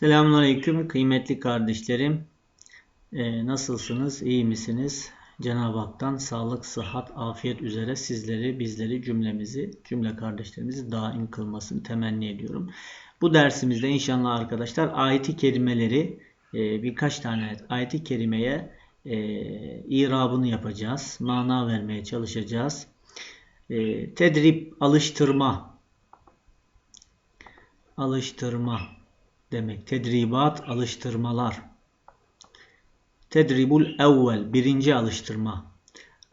Selamünaleyküm kıymetli kardeşlerim. Ee, nasılsınız? İyi misiniz? Cenab-ı Hak'tan sağlık, sıhhat, afiyet üzere sizleri, bizleri, cümlemizi, cümle kardeşlerimizi daim kılmasını temenni ediyorum. Bu dersimizde inşallah arkadaşlar ayeti kerimeleri e, birkaç tane ayeti kerimeye e, irabını yapacağız. Mana vermeye çalışacağız. E, tedrip, alıştırma, alıştırma demek. Tedribat, alıştırmalar. Tedribul evvel, birinci alıştırma.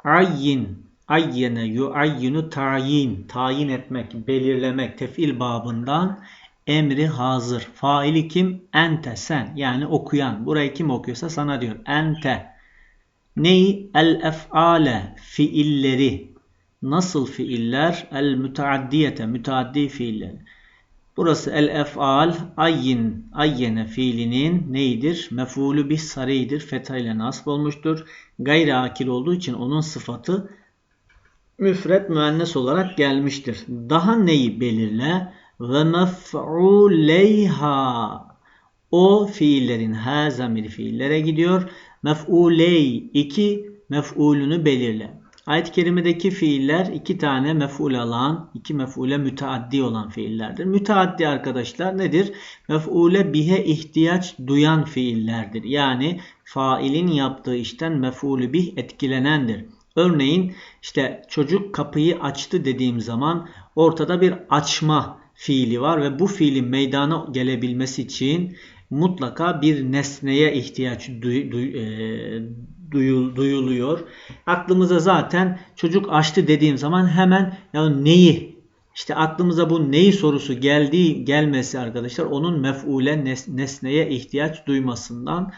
Ayyin, ayyene yuayyinu tayin, tayin etmek, belirlemek, tefil babından emri hazır. Faili kim? Ente, sen. Yani okuyan. Burayı kim okuyorsa sana diyor. Ente. Neyi? El ef'ale, fiilleri. Nasıl fiiller? El müteaddiyete, müteaddi fiilleri. Burası el ef'al ayyin ayyene fiilinin neydir? Mef'ulü bir sarıydır. Fetha ile nasb olmuştur. Gayri akil olduğu için onun sıfatı müfret müennes olarak gelmiştir. Daha neyi belirle? Ve mef'uleyha o fiillerin ha zamiri fiillere gidiyor. Mef'uley iki mef'ulünü belirle. Ayet-i kerimedeki fiiller iki tane mef'ul alan, iki mef'ule müteaddi olan fiillerdir. Müteaddi arkadaşlar nedir? Mef'ule bihe ihtiyaç duyan fiillerdir. Yani failin yaptığı işten mef'ulü bih etkilenendir. Örneğin işte çocuk kapıyı açtı dediğim zaman ortada bir açma fiili var ve bu fiilin meydana gelebilmesi için mutlaka bir nesneye ihtiyaç duy, duy, e, duyul, duyuluyor. Aklımıza zaten çocuk açtı dediğim zaman hemen ya neyi işte aklımıza bu neyi sorusu geldiği gelmesi arkadaşlar onun mef'ule nes, nesneye ihtiyaç duymasından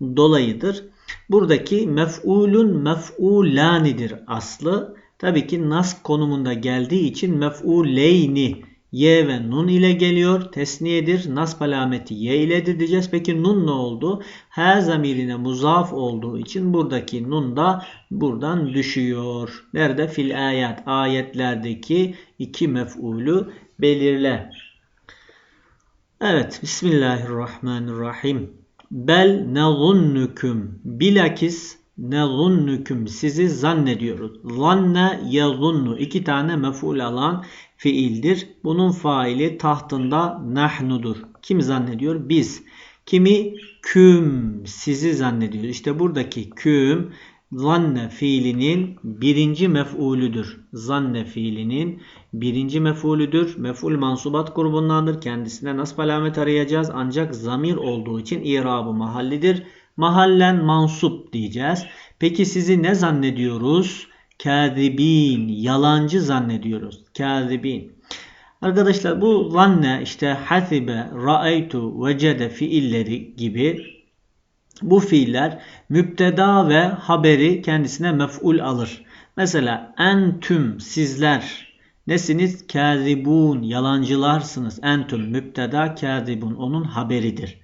dolayıdır. Buradaki mef'ulun mef'ulanidir aslı. Tabii ki nas konumunda geldiği için mef'uleyni Y ve nun ile geliyor. Tesniyedir. Nasb alameti Y iledir diyeceğiz. Peki nun ne oldu? Her zamirine muzaf olduğu için buradaki nun da buradan düşüyor. Nerede? Fil ayet. Ayetlerdeki iki mef'ulü belirle. Evet. Bismillahirrahmanirrahim. Bel nezunnukum. Bilakis nezunnukum. Sizi zannediyoruz. Zanne yazunnu. İki tane mef'ul alan fiildir. Bunun faili tahtında nahnudur. Kim zannediyor? Biz. Kimi? Küm. Sizi zannediyor. İşte buradaki küm zanne fiilinin birinci mef'ulüdür. Zanne fiilinin birinci mef'ulüdür. Mef'ul mansubat grubundandır. Kendisine nasıl alamet arayacağız? Ancak zamir olduğu için irabı mahallidir. Mahallen mansup diyeceğiz. Peki sizi ne zannediyoruz? Kâzibîn. Yalancı zannediyoruz. Kâzibîn. Arkadaşlar bu zanne işte hasibe, ra'aytu, vecede fiilleri gibi bu fiiller müpteda ve haberi kendisine mef'ul alır. Mesela entüm sizler nesiniz? Kâzibûn yalancılarsınız. Entüm müpteda kâzibun onun haberidir.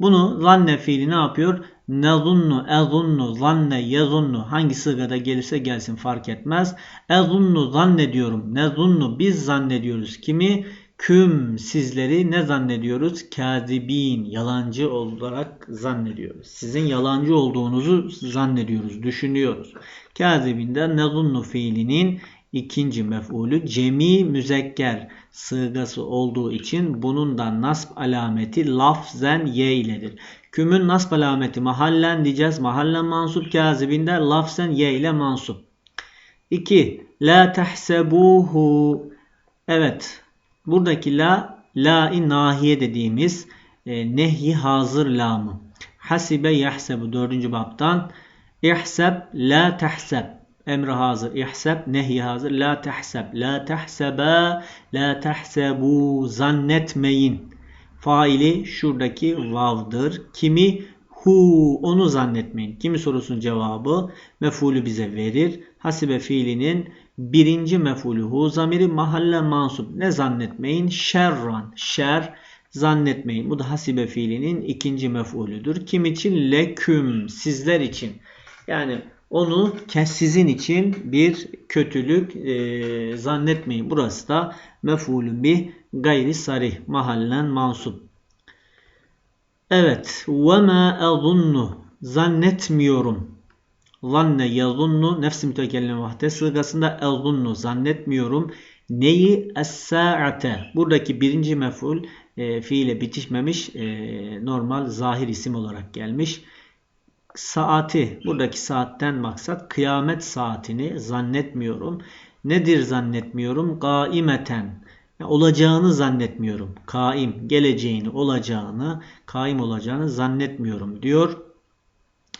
Bunu zanne fiili ne yapıyor? Nezunnu, ezunnu, zanne, yezunnu hangi sırada gelirse gelsin fark etmez. Ezunnu zannediyorum. Nezunnu biz zannediyoruz. Kimi? Küm sizleri ne zannediyoruz? Kazibin yalancı olarak zannediyoruz. Sizin yalancı olduğunuzu zannediyoruz, düşünüyoruz. Kazibinde nezunnu fiilinin ikinci mef'ulü cemi müzekker sığgası olduğu için bunun da nasb alameti lafzen ye iledir. Kümün nasb alameti mahallen diyeceğiz. Mahallen mansup kazibinde lafzen ye ile mansup. 2. La tehsebuhu. Evet. Buradaki la la-i nahiye dediğimiz e, nehyi hazır lamı. Hasibe yahsebu dördüncü babtan. İhseb la tehseb emri hazır. İhseb nehi hazır. La tehseb. La tehsebe. La tehsebu. Zannetmeyin. Faili şuradaki vav'dır. Kimi? Hu. Onu zannetmeyin. Kimi sorusunun cevabı mefulü bize verir. Hasibe fiilinin birinci mefulü hu zamiri mahalle mansup. Ne zannetmeyin? Şerran. Şer zannetmeyin. Bu da hasibe fiilinin ikinci mefulüdür. Kim için? Leküm. Sizler için. Yani onu sizin için bir kötülük e, zannetmeyin. Burası da mef'ulün bir gayri sarih mahallen mansup. Evet. Ve ma azunnu. Zannetmiyorum. Zanne yazunnu nefsi mütekellim vahde sırasında azunnu zannetmiyorum. Neyi? Es-sa'ate. Buradaki birinci mef'ul e, fiile bitişmemiş. E, normal zahir isim olarak gelmiş. Saati. Buradaki saatten maksat kıyamet saatini zannetmiyorum. Nedir zannetmiyorum? Gaimeten. Olacağını zannetmiyorum. Kaim, geleceğini, olacağını, kaim olacağını zannetmiyorum diyor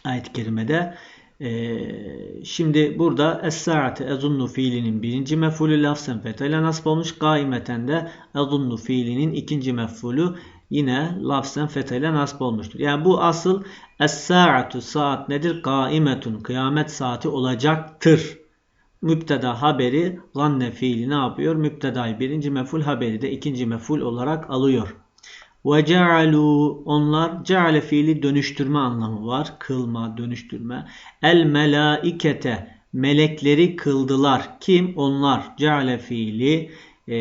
ayet-i kerimede. Ee, şimdi burada es-saate ezunnu fiilinin birinci mef'ulü lafzen fetayla nasip olmuş. Gaimeten de ezunnu fiilinin ikinci mef'ulü yine lafzen fetayla nasip olmuştur. Yani bu asıl es-saatu saat nedir? Gaimetun kıyamet saati olacaktır. Müpteda haberi zanne fiili ne yapıyor? Müptedayı birinci mef'ul haberi de ikinci mef'ul olarak alıyor. Ve cealu onlar ceale fiili dönüştürme anlamı var. Kılma, dönüştürme. El melaikete melekleri kıldılar. Kim? Onlar. Ceale fiili e,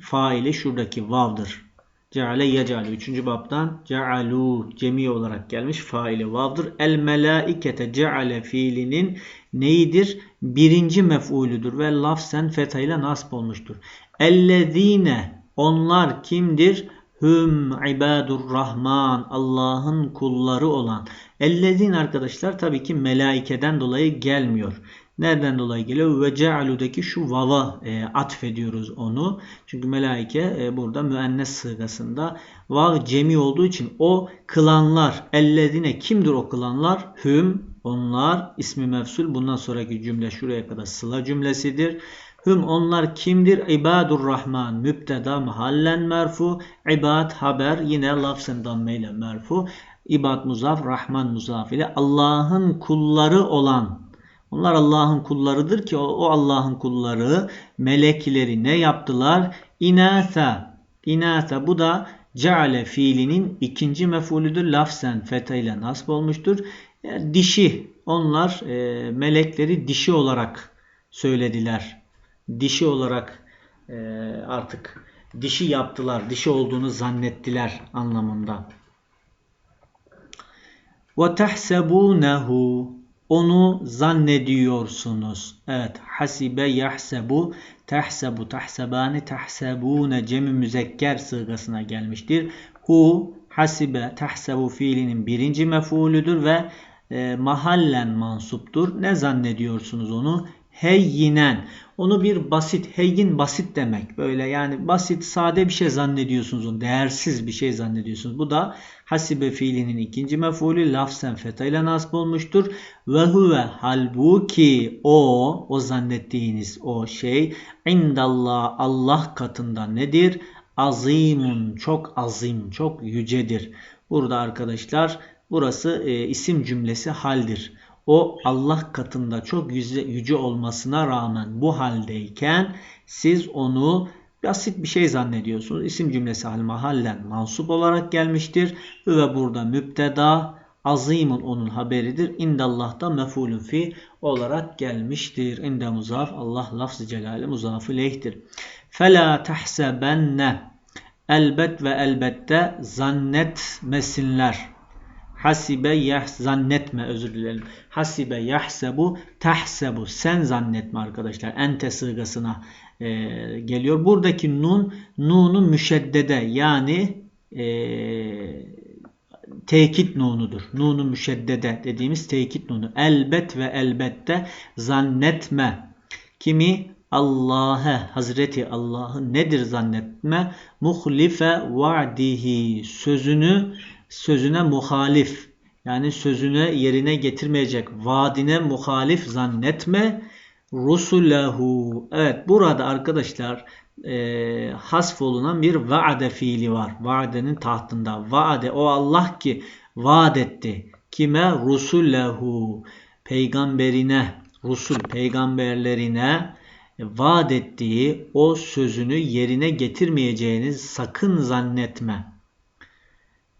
faili şuradaki vav'dır. Ceale yecale. Üçüncü babdan cealu cemi olarak gelmiş faili vav'dır. El melaikete ceale fiilinin neyidir? Birinci mef'ulüdür ve lafzen feta ile nasp olmuştur. Ellezine onlar kimdir? Hüm ibadur rahman Allah'ın kulları olan. Ellezin arkadaşlar tabii ki melaikeden dolayı gelmiyor. Nereden dolayı geliyor? Ve cealudaki şu vava e, atfediyoruz onu. Çünkü melaike e, burada müennes sırasında vav cemi olduğu için o kılanlar ellezine kimdir o kılanlar? Hüm onlar ismi mefsul bundan sonraki cümle şuraya kadar sıla cümlesidir. Hüm onlar kimdir? İbadur Rahman müpteda mahallen merfu. İbad haber yine lafzen dammeyle merfu. İbad muzaf, Rahman muzaf ile Allah'ın kulları olan onlar Allah'ın kullarıdır ki o Allah'ın kulları melekleri ne yaptılar? İnasa. İnasa bu da ceale fiilinin ikinci mefulüdür. Lafzen feta ile nasb olmuştur. Yani dişi. Onlar e, melekleri dişi olarak söylediler. Dişi olarak e, artık dişi yaptılar. Dişi olduğunu zannettiler anlamında. وَتَحْسَبُونَهُ onu zannediyorsunuz. Evet. Hasibe yahsebu tehsebu tahsebani tahsebune cemi müzekker sırasına gelmiştir. Hu hasibe tahsebu fiilinin birinci mef'ulüdür ve e, mahallen mansuptur. Ne zannediyorsunuz onu? Heyyinen. Onu bir basit, heyyin basit demek. Böyle yani basit, sade bir şey zannediyorsunuz onu. Değersiz bir şey zannediyorsunuz. Bu da hasibe fiilinin ikinci mef'ulü lafzen feta ile nasip olmuştur. Ve huve halbuki o, o zannettiğiniz o şey indallah Allah katında nedir? Azimun, çok azim, çok yücedir. Burada arkadaşlar burası e, isim cümlesi haldir. O Allah katında çok yüce, yüce olmasına rağmen bu haldeyken siz onu basit bir şey zannediyorsunuz. İsim cümlesi hal mahallen mansup olarak gelmiştir. Ve burada müpteda azimun onun haberidir. İndallah'ta mefulün fi olarak gelmiştir. İnde muzaf Allah lafz-ı celali muzafı lehtir. Fela tahsebenne elbet ve elbette zannetmesinler. Hasibe yah zannetme özür dilerim. Hasibe yahsebu tahsebu sen zannetme arkadaşlar. Ente sırgasına e, geliyor. Buradaki nun nunu müşeddede yani e, tekit nunudur. Nunu müşeddede dediğimiz tekit nunu. Elbet ve elbette zannetme. Kimi? Allah'ı, Hazreti Allah'ı nedir zannetme? Muhlife va'dihi sözünü sözüne muhalif yani sözüne yerine getirmeyecek vaadine muhalif zannetme rusulehu evet burada arkadaşlar e, hasf olunan bir vaade fiili var. Vaadenin tahtında. Vaade o Allah ki vaat etti. Kime? Rusulehu. Peygamberine, Rusul peygamberlerine vaat ettiği o sözünü yerine getirmeyeceğiniz sakın zannetme.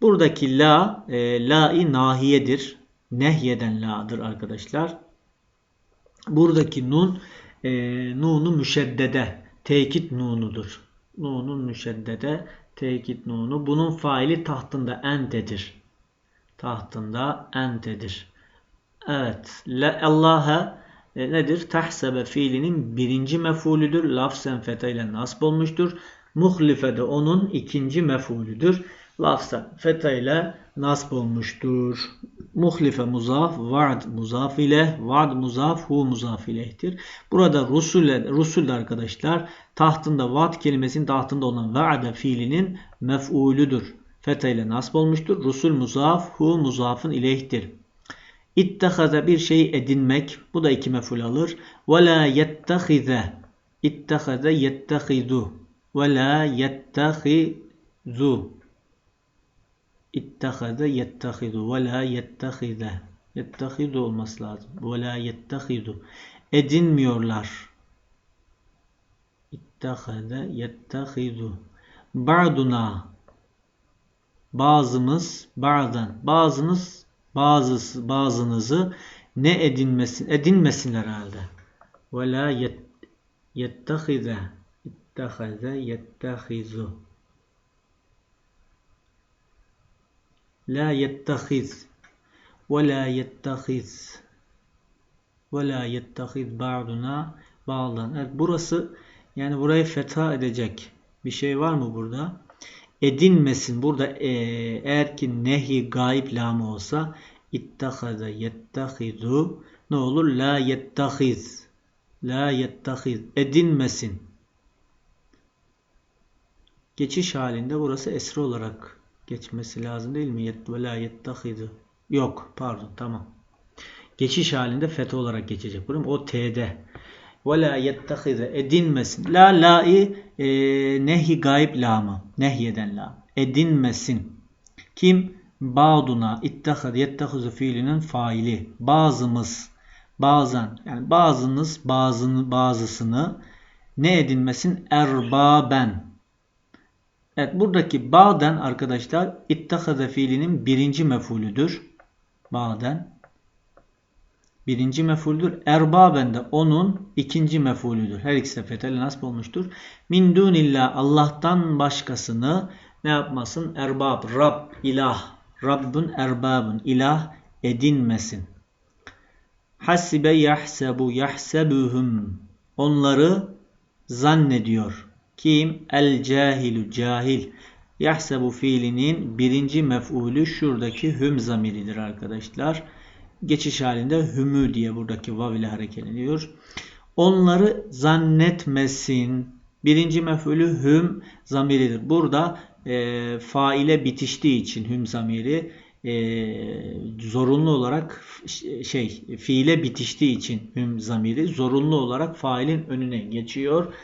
Buradaki la, e, la-i nahiyedir. Nehyeden la'dır arkadaşlar. Buradaki nun, e, nunu müşeddede, tekit nunudur. Nunun müşeddede, Tekit nunu. Bunun faili tahtında entedir. Tahtında entedir. Evet. Le Allah'a e, nedir? Tahsebe fiilinin birinci mefulüdür. Lafzen feta ile nasb olmuştur. Muhlife de onun ikinci mefulüdür. Lafzen feta ile nasb olmuştur. Muhlife muzaf, vaad muzaf ile, vaad muzaf, hu muzaf ilehtir. Burada rusul, rusul arkadaşlar tahtında vaad kelimesinin tahtında olan vaade fiilinin mef'ulüdür. Feta ile nasb olmuştur. Rusul muzaf, hu muzafın ilehtir. İttehaza bir şey edinmek. Bu da iki meful alır. Ve la yettehize. İttehaza yettehizu. Ve la yettehizu. İttehaza yettehizu. Ve la yettehize. Yettehizu olması lazım. Ve la yettehizu. Edinmiyorlar. İttehaza yettehizu. Ba'duna. Bazımız, bazen, bazınız bazısı, bazınızı ne edinmesin, edinmesinler herhalde. Ve la yettehize ittehaze yettehizu La yettehiz ve la yettehiz ve la yettehiz ba'duna ba'dan. Evet burası yani burayı fetha edecek bir şey var mı burada? edinmesin. Burada e, eğer ki nehi gayb lamı olsa ittahaza yettahizu ne olur? La yettahiz. La yettahiz. Edinmesin. Geçiş halinde burası esri olarak geçmesi lazım değil mi? Ve la yettahizu. Yok pardon tamam. Geçiş halinde fetha olarak geçecek. Burası o T'de. Ve la yettehize edinmesin. La la'i e, nehi gayb lamı. Nehyeden la. Edinmesin. Kim? Ba'duna ittehad yettehuzu fiilinin faili. Bazımız bazen yani bazınız bazını, bazısını ne edinmesin? Erbaben. Evet buradaki baden arkadaşlar ittehade fiilinin birinci mefulüdür. Baden birinci mefuldür. Erbaben de onun ikinci mefulüdür. Her ikisi de fetheli nasip olmuştur. Min dunillah Allah'tan başkasını ne yapmasın? Erbab, Rab, ilah. Rabbun erbabun ilah edinmesin. Hasibe yahsebu yahsebuhum. Onları zannediyor. Kim? El cahilu cahil. Yahsebu fiilinin birinci mef'ulü şuradaki hüm zamiridir arkadaşlar geçiş halinde hümü diye buradaki vav ile hareketleniyor. Onları zannetmesin. Birinci mef'ulü hüm zamiridir. Burada e, faile bitiştiği için hüm zamiri e, zorunlu olarak şey fiile bitiştiği için hüm zamiri zorunlu olarak failin önüne geçiyor.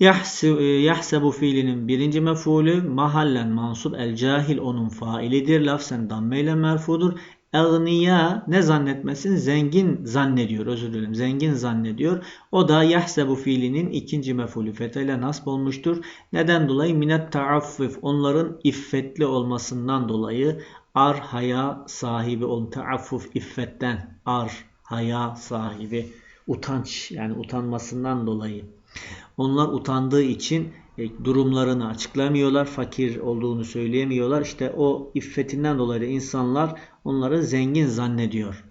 Yahsebu fiilinin birinci mef'ulü mahallen mansub el cahil onun failidir. Lafzen damme ile merfudur. Egniya ne zannetmesin? Zengin zannediyor. Özür dilerim. Zengin zannediyor. O da yahsebu fiilinin ikinci mefulü feteyle nasb olmuştur. Neden dolayı? Minet taaffuf. Onların iffetli olmasından dolayı ar haya sahibi olun. Taaffuf iffetten. Ar haya sahibi. Utanç yani utanmasından dolayı. Onlar utandığı için e, durumlarını açıklamıyorlar. Fakir olduğunu söyleyemiyorlar. İşte o iffetinden dolayı insanlar onları zengin zannediyor.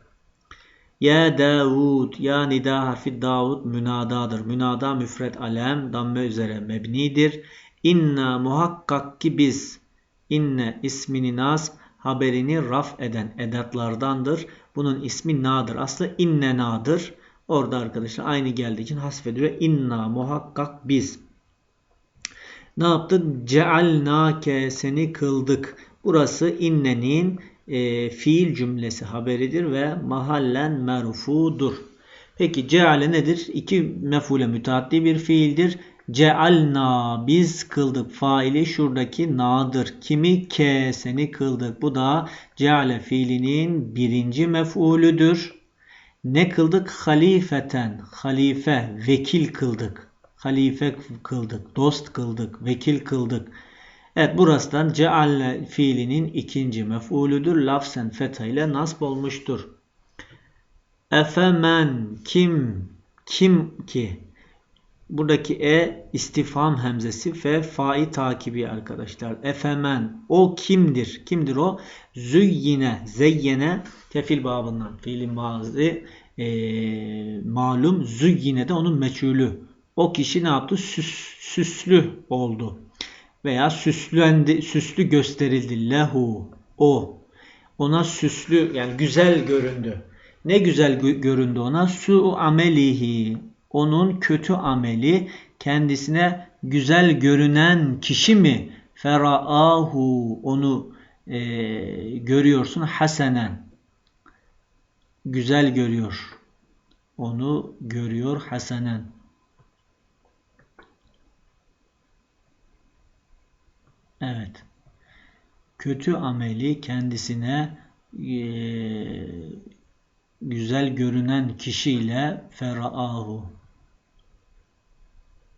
Ya Davud, ya nida harfi Davud münadadır. Münada müfret alem, damme üzere mebnidir. İnna muhakkak ki biz, inne ismini nas, haberini raf eden edatlardandır. Bunun ismi nadır. Aslında inne nadır. Orada arkadaşlar aynı geldiği için hasfediliyor. İnna muhakkak biz. Ne yaptık? Cealnake seni kıldık. Burası innenin e, fiil cümlesi haberidir ve mahallen merfudur. Peki ceale nedir? İki mefule müteaddi bir fiildir. Cealna biz kıldık faili şuradaki nadır. Kimi ke seni kıldık. Bu da ceale fiilinin birinci mef'ulüdür. Ne kıldık? Halifeten, halife, vekil kıldık. Halife kıldık, dost kıldık, vekil kıldık. Evet burasından cealle fiilinin ikinci mef'ulüdür. Lafzen fetha ile nasb olmuştur. Efemen kim kim ki Buradaki e istifham hemzesi fe fai takibi arkadaşlar. Efemen o kimdir? Kimdir o? Züyyine zeyyene tefil babından fiili mazi e, malum züyyine de onun meçhulü. O kişi ne yaptı? Süs, süslü oldu. Veya süslendi, süslü gösterildi. Lehu o. Ona süslü yani güzel göründü. Ne güzel göründü ona? Su amelihi onun kötü ameli kendisine güzel görünen kişi mi? Feraahu onu e, görüyorsun hasenen. Güzel görüyor. Onu görüyor hasenen. Evet. Kötü ameli kendisine e, güzel görünen kişiyle feraahu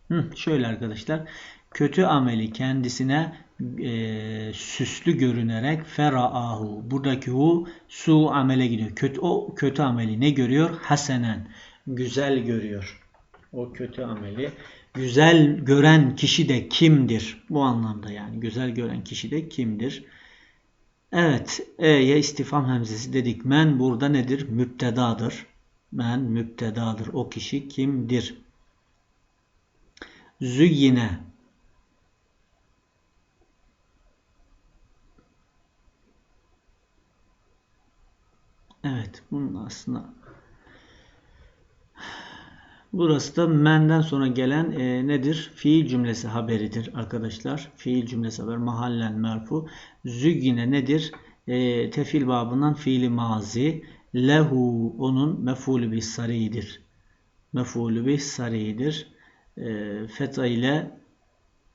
Hı, şöyle arkadaşlar. Kötü ameli kendisine e, süslü görünerek feraahu. Buradaki hu su amele gidiyor. Kötü, o kötü ameli ne görüyor? Hasenen. Güzel görüyor. O kötü ameli. Güzel gören kişi de kimdir? Bu anlamda yani. Güzel gören kişi de kimdir? Evet. E'ye istifam hemzesi dedik. Men burada nedir? Müptedadır. Men müptedadır. O kişi kimdir? Züyyine Evet, bunun aslında burası da menden sonra gelen e, nedir? Fiil cümlesi haberidir arkadaşlar. Fiil cümlesi haber mahallen merfu. Züyyine nedir? E, tefil babından fiili mazi. Lehu onun mefulü bir saridir. Mefulü bir saridir e, fetha ile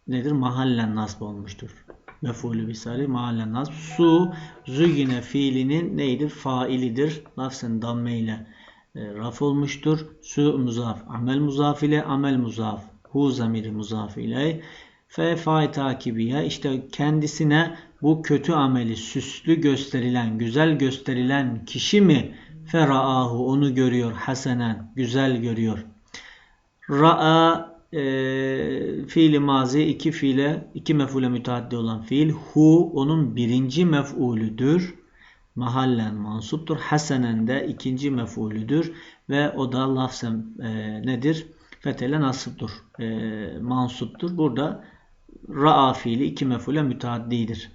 nedir? Mahallen nasb olmuştur. Mefulü bisari mahallen nasb. Su zügine fiilinin neydir? Failidir. Lafzen damme ile e, raf olmuştur. Su muzaf. Amel muzaf ile amel muzaf. Hu zamiri muzaf ile. Fe fay takibiye işte kendisine bu kötü ameli süslü gösterilen, güzel gösterilen kişi mi feraahu onu görüyor hasenen, güzel görüyor. Ra'a e, fiili mazi iki fiile iki mef'ule müteaddi olan fiil hu onun birinci mef'ulüdür. Mahallen mansuptur. Hasenen de ikinci mef'ulüdür ve o da lafzen e, nedir? Fethele nasıptur. E, mansuptur. Burada ra'a fiili iki mef'ule müteaddidir.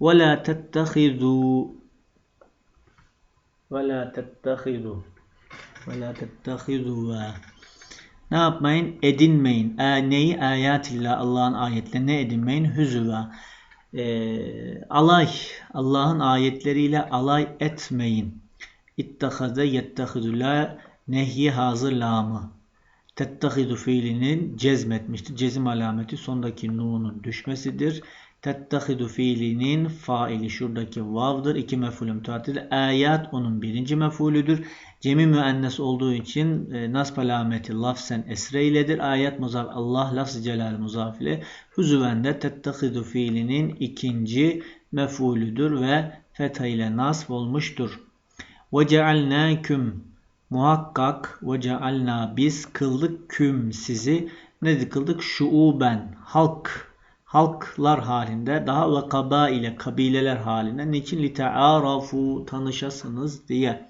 Ve la tettehizu ve la tettehizu ve la tettehizu ne yapmayın? Edinmeyin. E, neyi? Ayatillah. Allah'ın ayetlerine edinmeyin. Hüzüva. E, alay. Allah'ın ayetleriyle alay etmeyin. İttehaze yettehidüla nehyi hazır lamı. Tettehidu fiilinin cezmetmiştir. Cezim alameti sondaki nunun düşmesidir. Tettehidu fiilinin faili şuradaki vav'dır. İki mef'ulü müteaddidir. Ayat onun birinci mef'ulüdür. Cemi müennes olduğu için e, nasb alameti lafzen esre iledir. Ayet muzaf Allah lafz celal muzaf ile. Huzüven de tettehidu fiilinin ikinci mef'ulüdür ve fetha ile nasb olmuştur. Ve cealnâküm muhakkak ve cealna biz kıldık küm sizi ne kıldık? Şuuben halk halklar halinde daha ve kaba ile kabileler halinde niçin li te'arafu tanışasınız diye.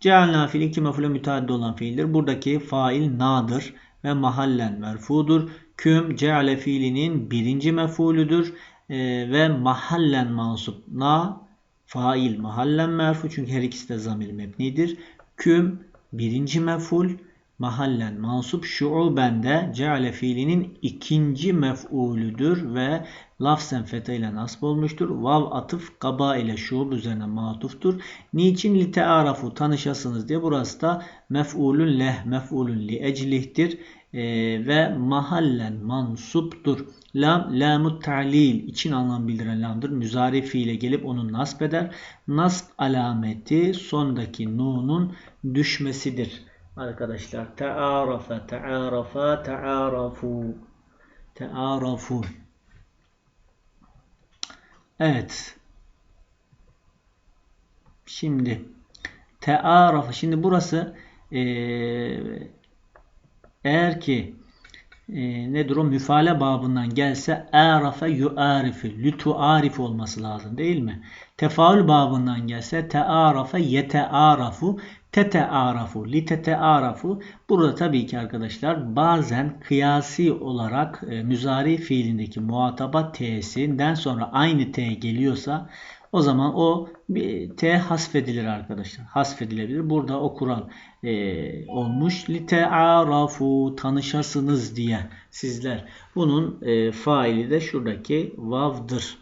Cealna fiil iki mefule müteaddi olan fiildir. Buradaki fail nadır ve mahallen merfudur. Küm ceale fiilinin birinci mefulüdür e, ve mahallen mansup. Na fail mahallen merfu çünkü her ikisi de zamir mebnidir. Küm birinci meful mahallen mansup şuuben ceale fiilinin ikinci mef'ulüdür ve lafzen feta ile nasb olmuştur. Vav atıf kaba ile şuub üzerine matuftur. Niçin li tearafu tanışasınız diye burası da mef'ulün leh mef'ulün li eclihtir e, ve mahallen mansuptur. Lam lamut ta'lil için anlam bildiren lamdır. Müzari fiile gelip onu nasb eder. Nasb alameti sondaki nunun düşmesidir arkadaşlar. Te'arafa, te'arafa, te'arafu. Te'arafu. Evet. Şimdi te'arafa. Şimdi burası ee, eğer ki e, nedir o müfale babından gelse arafe yuarifi lütuarif olması lazım değil mi? Tefaül babından gelse tearafe yetearafu tetearafu litetearafu burada tabii ki arkadaşlar bazen kıyasi olarak e, müzari fiilindeki muhataba t'sinden sonra aynı t geliyorsa o zaman o bir T hasfedilir arkadaşlar. Hasfedilebilir. Burada o kural e, olmuş. Lite'arafu tanışasınız diye sizler. Bunun e, faili de şuradaki vav'dır.